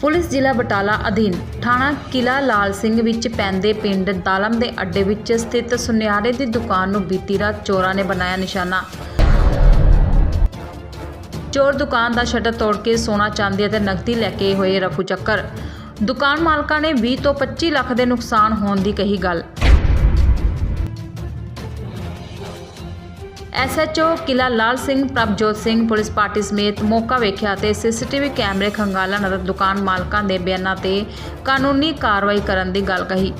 Police ਜ਼ਿਲ੍ਹਾ ਬਟਾਲਾ ਅਧੀਨ ਥਾਣਾ ਕਿਲਾ ਲਾਲ ਸਿੰਘ ਵਿੱਚ ਪੈਂਦੇ ਪਿੰਡ ਦਾਲਮ ਦੇ ਅੱਡੇ ਵਿੱਚ ਸਥਿਤ ਸੁਨਿਆਰੇ ਦੀ ਦੁਕਾਨ ਨੂੰ ਬੀਤੀ ਰਾਤ ਚੋਰਾਂ ਨੇ ਬਣਾਇਆ ਨਿਸ਼ਾਨਾ। ਚੋਰ ਦੁਕਾਨ ਦਾ ਸ਼ਟਰ ਤੋੜ ਕੇ ਸੋਨਾ, ਚਾਂਦੀ ਅਤੇ ਨਕਦੀ ਲੈ ਕੇ ਹੋਏ ਰਫੂ ਚੱਕਰ। ਦੁਕਾਨ ਮਾਲਕਾਂ ਨੇ 20 ਤੋਂ 25 ਲੱਖ ਦੇ ਨੁਕਸਾਨ ਹੋਣ ਦੀ ਕਹੀ ਗੱਲ। SHO Qila Lal Singh Prabhjot Singh police party ਸਮੇਤ ਮੌਕਾ ਵੇਖਿਆ ਤੇ ਸੀਸੀਟੀਵੀ ਕੈਮਰੇ ਖੰਗਾਲਣ ਅਤੇ ਦੁਕਾਨ ਮਾਲਕਾਂ ਦੇ ਬਿਆਨਾਂ ਤੇ ਕਾਨੂੰਨੀ ਕਾਰਵਾਈ ਕਰਨ ਦੀ ਗੱਲ ਕਹੀ।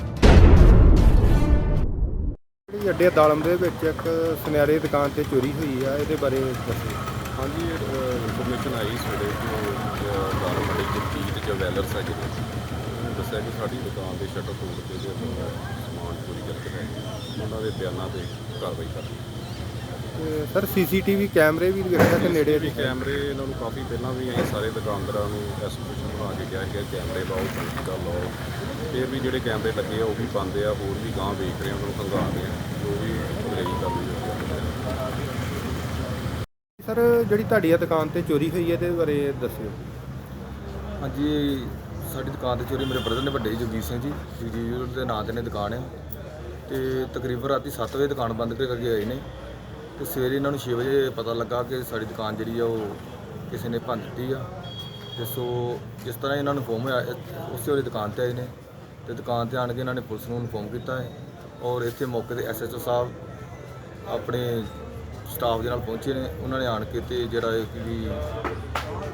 ਜਿਹੜੀ ਅੱਡੇ ਦਾਲਮ ਦੇ ਵਿੱਚ ਇੱਕ ਸੁਨਿਆਰੇ ਦੁਕਾਨ ਤੇ ਚੋਰੀ ਹੋਈ ਆ ਇਹਦੇ ਬਾਰੇ ਦੱਸੋ। ਹਾਂਜੀ ਇਨਫੋਰਮੇਸ਼ਨ ਆਈ ਸਵੇਰੇ ਕਿ ਦਾਰ ਮੰਡੀ ਜਗਦੀਪ ਜਵੈਲਰਸ ਹੈ ਜਿਹੜੇ ਉਹਨੇ ਦੱਸਿਆ ਕਿ ਸਾਡੀ ਦੁਕਾਨ ਦੇ ਸ਼ਟਰ ਤੋੜ ਕੇ ਤੇ ਆਪਣਾ ਸਮਾਨ ਚੋਰੀ ਕਰਕੇ ਲੈ ਗਏ। ਉਹਨਾਂ ਦੇ ਬਿਆਨਾਂ ਤੇ ਕਾਰਵਾਈ ਕਰਨੀ ਤੇ ਸਰ ਸੀਸੀਟੀਵੀ ਕੈਮਰੇ ਵੀ ਵੇਖਿਆ ਕਿ ਨੇੜੇ ਵੀ ਕੈਮਰੇ ਇਹਨਾਂ ਨੂੰ ਕਾਫੀ ਪਹਿਲਾਂ ਵੀ ਅਸੀਂ ਸਾਰੇ ਦੁਕਾਨਦਾਰਾਂ ਨੂੰ ਐਸੋਸੀਏਸ਼ਨ ਬਣਾ ਕੇ ਕਿਹਾ ਕਿ ਕੈਮਰੇ ਲਾਓ ਚੌਂਕੀ ਦਾ ਲਾਓ। ਫਿਰ ਵੀ ਜਿਹੜੇ ਕੈਮਰੇ ਲੱਗੇ ਆ ਉਹ ਵੀ ਬੰਦ ਆ ਹੋਰ ਵੀ ਗਾਂ ਵੇਖ ਰਹੇ ਆ ਉਹਨਾਂ ਨੂੰ ਖੰਗਾ ਰਹੇ ਆ। ਜੋ ਵੀ ਅੰਗਰੇਜ਼ੀ ਕਰਨੀ ਹੋਈ ਸਰ ਜਿਹੜੀ ਤੁਹਾਡੀ ਆ ਦੁਕਾਨ ਤੇ ਚੋਰੀ ਹੋਈ ਹੈ ਇਹਦੇ ਬਾਰੇ ਦੱਸਿਓ। ਹਾਂਜੀ ਸਾਡੀ ਦੁਕਾਨ ਤੇ ਚੋਰੀ ਮੇਰੇ ਬ੍ਰਦਰ ਨੇ ਵੱਡੇ ਜੀ ਜਗਜੀਤ ਸਿੰਘ ਜੀ। ਜਗਜੀਤ ਦੇ ਨਾਂ ਤੇ ਨੇ ਦੁਕਾਨ ਹੈ ਤੇ ਤਕਰੀਬਨ ਰਾਤੀ 7 ਵਜੇ ਦੁਕਾਨ ਬੰਦ ਕਰਕੇ ਆਏ ਨੇ। ਤੇ ਸਵੇਰੇ ਇਹਨਾਂ ਨੂੰ 6 ਵਜੇ ਪਤਾ ਲੱਗਾ ਕਿ ਸਾਡੀ ਦੁਕਾਨ ਜਿਹੜੀ ਆ ਉਹ ਕਿਸੇ ਨੇ ਭੰਨ ਦਿੱਤੀ ਆ। ਤੇ ਸੋ ਜਿਸ ਤਰ੍ਹਾਂ ਇਹਨਾਂ ਨੂੰ ਫੋਨ ਹੋਇਆ, ਇਹ- ਉਸੇ ਵੇਲੇ ਦੁਕਾਨ ਤੇ ਆਏ ਨੇ ਤੇ ਦੁਕਾਨ ਤੇ ਆਣ ਕੇ ਇਹਨਾਂ ਨੇ ਪੁਲਿਸ ਨੂੰ ਇਨਫੋਰਮ ਕੀਤਾ ਹੈ ਔਰ ਇੱਥੇ ਮੌਕੇ ਤੇ ਐਸਐਚਓ ਸਾਹਿਬ ਆਪਣੇ ਸਟਾਫ ਦੇ ਨਾਲ ਪਹੁੰਚੇ ਨੇ। ਉਹਨਾਂ ਨੇ ਆਣ ਕੇ ਤੇ ਜਿਹੜਾ ਇਹ ਕਿ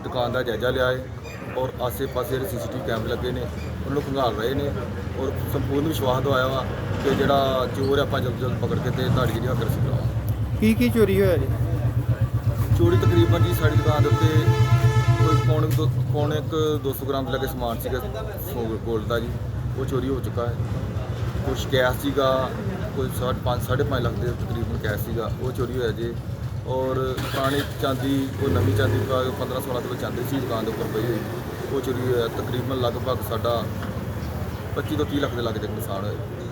ਦੁਕਾਨ ਦਾ ਜਾਇਜ਼ਾ ਲਿਆ ਹੈ ਔਰ ਆਸੇ-ਪਾਸੇ ਜਿਹੜੇ ਸੀਸੀਟੀਵੀ ਕੈਮਰੇ ਲੱਗੇ ਨੇ, ਉਹਨਾਂ ਨੂੰ ਖੰਗਾਲ ਰਹੇ ਨੇ ਔਰ ਸੰਪੂਰਨ ਵਿਸ਼ਵਾਸ ਦਵਾਇਆ ਵਾ ਕਿ ਜਿਹੜਾ ਚੋਰ ਹੈ ਆਪਾਂ ਜਲਦ ਜਲਦ ਪਕੜ ਕੇ ਤੇ ਤੁਹਾਡੀ ਜਿਹੜੀ ਹੱਕ ਰਸੀ ਕਰਾਵਾਂਗੇ ਕੀ ਕੀ ਚੋਰੀ ਹੋਇਆ ਜੀ? ਚੋਰੀ ਤਕਰੀਬਨ ਜੀ ਸਾਡੀ ਦੁਕਾਨ ਦੇ ਉੱਤੇ ਕੋਈ ਪੌਣੇ ਕੁ ਦੋ, ਪੌਣੇ ਕੁ 200 ਗ੍ਰਾਮ ਦੇ ਲੱਗੇ ਸਮਾਨ ਸੀਗਾ ਗੋਲਡ ਦਾ ਜੀ, ਉਹ ਚੋਰੀ ਹੋ ਚੁੱਕਾ ਹੈ। ਕੁਛ ਕੈਸ਼ ਸੀਗਾ, ਕੋਈ 5.5 5.5 ਲੱਖ ਦੇ ਤਕਰੀਬਨ ਕੈਸ਼ ਸੀਗਾ, ਉਹ ਚੋਰੀ ਹੋਇਆ ਜੀ। ਔਰ ਪੁਰਾਣੀ ਚਾਂਦੀ ਕੋਈ ਨਵੀਂ ਚਾਂਦੀ ਦਾ 15 16 ਕਿਲੋ ਚਾਂਦੀ ਸੀ ਦੁਕਾਨ ਦੇ ਉੱਪਰ ਪਈ ਹੋਈ। ਉਹ ਚੋਰੀ ਹੋਇਆ, ਤਕਰੀਬਨ ਲਗਭਗ ਸਾਡਾ 25 ਤੋਂ 30 ਲੱਖ ਦੇ ਲੱਗ ਦੇ ਨੁਕਸਾਨ ਹੋਇਆ।